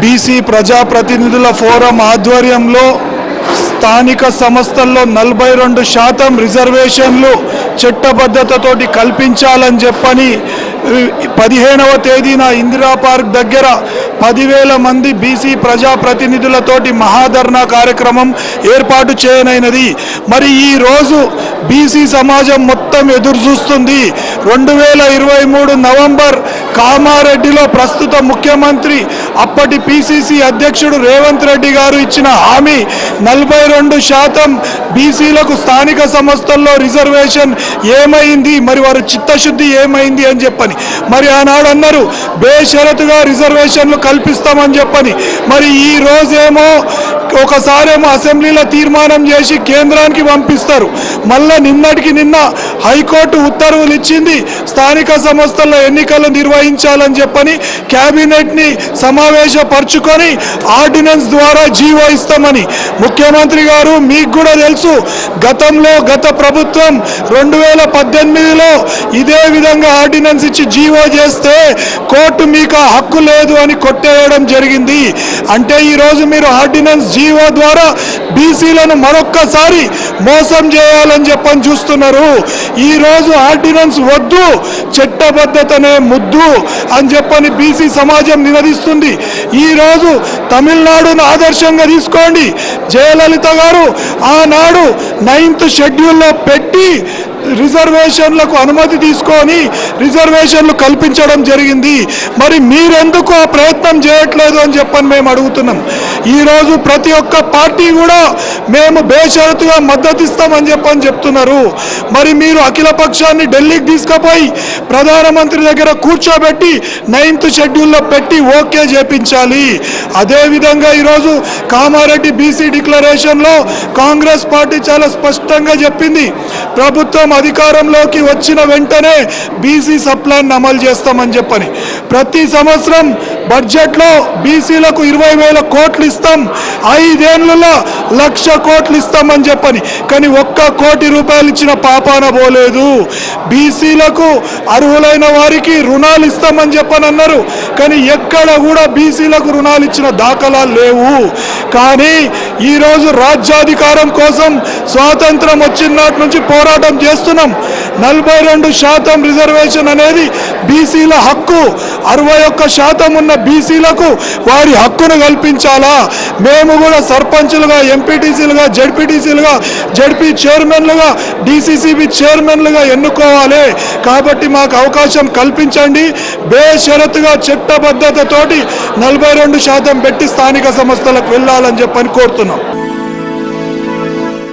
BC ప్రజాప్రతినిధుల forum ఆధ్వర్యంలో స్థానిక సంస్థల్లో నలభై రెండు శాతం రిజర్వేషన్లు చట్టబద్ధతతోటి కల్పించాలని చెప్పని పదిహేనవ తేదీన ఇందిరా పార్క్ దగ్గర పదివేల మంది బీసీ ప్రజాప్రతినిధులతోటి మహాధర్నా కార్యక్రమం ఏర్పాటు చేయనైనది. మరి ఈ రోజు బీసీ సమాజం మొత్తం ఎదురు చూస్తుంది. రెండు వేల ఇరవై మూడు నవంబర్ కామారెడ్డిలో ప్రస్తుత ముఖ్యమంత్రి అప్పటి పిసిసి అధ్యక్షుడు రేవంత్ రెడ్డి గారు ఇచ్చిన హామీ నలభై రెండు శాతం బీసీలకు స్థానిక సంస్థల్లో రిజర్వేషన్ ఏమైంది? మరి వారు చిత్తశుద్ధి ఏమైంది అని చెప్పని. మరి ఆనాడు అన్నారు బేషరతుగా రిజర్వేషన్లు కల్పిస్తామని చెప్పని. మరి ఈ రోజేమో ఒకసారేమో అసెంబ్లీలో తీర్మానం చేసి కేంద్రానికి పంపిస్తారు. మళ్ళా నిన్నటికి నిన్న హైకోర్టు ఉత్తర్వులు ఇచ్చింది స్థానిక సంస్థల్లో ఎన్నికలు నిర్వహించాలని చెప్పని క్యాబినెట్ని సమావేశపరుచుకొని ఆర్డినెన్స్ ద్వారా జీవో ఇస్తామని. ముఖ్యమంత్రి గారు మీకు కూడా తెలుసు గతంలో గత ప్రభుత్వం రెండు వేల పద్దెనిమిదిలో ఇదే విధంగా ఆర్డినెన్స్ ఇచ్చి జీవో చేస్తే కోర్టు మీకు ఆ హక్కు లేదు అని కొట్టేయడం జరిగింది. అంటే ఈరోజు మీరు ఆర్డినెన్స్ జీవో ద్వారా బీసీలను మరొక్కసారి మోసం చేయాలని చెప్పని చూస్తున్నారు. ఈరోజు ఆర్డినెన్స్ వద్దు చట్టబద్ధతనే ముద్దు అని చెప్పని బీసీ సమాజం నినదిస్తుంది. ఈరోజు తమిళనాడును ఆదర్శంగా తీసుకోండి. జయలలిత గారు ఆనాడు నైన్త్ షెడ్యూల్లో పెట్టి రిజర్వేషన్లకు అనుమతి తీసుకొని రిజర్వేషన్లు కల్పించడం జరిగింది. మరి మీరెందుకు ఆ ప్రయత్నం చేయట్లేదు అని చెప్పని మేము అడుగుతున్నాం. ఈరోజు ప్రతి ఒక్క పార్టీ కూడా మేము బేషరతుగా మద్దతు ఇస్తామని చెప్పని చెప్తున్నారు. మరి మీరు అఖిల పక్షాన్ని ఢిల్లీకి తీసుకుపోయి ప్రధానమంత్రి దగ్గర కూర్చోబెట్టి నైన్త్ షెడ్యూల్లో పెట్టి ఓకే చేపించాలి. అదేవిధంగా ఈరోజు కామారెడ్డి బీసీ డిక్లరేషన్లో కాంగ్రెస్ పార్టీ చాలా స్పష్టంగా చెప్పింది. ప్రభుత్వం అధికారంలోకి వచ్చిన వెంటనే బీసీ సప్లాన్ అమలు చేస్తామని చెప్పని. ప్రతి సంవత్సరం బడ్జెట్లో బీసీలకు ఇరవై వేల కోట్లు ఇస్తాం. ఐదేళ్ళలో లక్ష కోట్లు ఇస్తామని చెప్పని. కానీ ఒక్క కోటి రూపాయలు ఇచ్చిన పాపాన పోలేదు. బీసీలకు అర్హులైన వారికి రుణాలు ఇస్తామని చెప్పని అన్నారు. కానీ ఎక్కడ కూడా బీసీలకు రుణాలు ఇచ్చిన దాఖలాలు లేవు. కానీ ఈరోజు రాజ్యాధికారం కోసం స్వాతంత్రం వచ్చిన నాటి నుంచి పోరాటం చేస్తున్నాం. నలభై రెండు శాతం రిజర్వేషన్ అనేది బీసీల హక్కు. అరవై ఒక్క శాతం ఉన్న బీసీలకు వారి హక్కును కల్పించాలా? మేము కూడా సర్పంచులుగా ఎంపీటీసీలుగా జడ్పీటీసీలుగా జడ్పీ చైర్మన్లుగా డీసీసీబీ చైర్మన్లుగా ఎన్నుకోవాలి. కాబట్టి మాకు అవకాశం కల్పించండి. బేషరతుగా చట్టబద్ధతతోటి నలభై రెండు శాతం పెట్టి స్థానిక సంస్థలకు వెళ్ళాలని చెప్పని కోరుతున్నాం.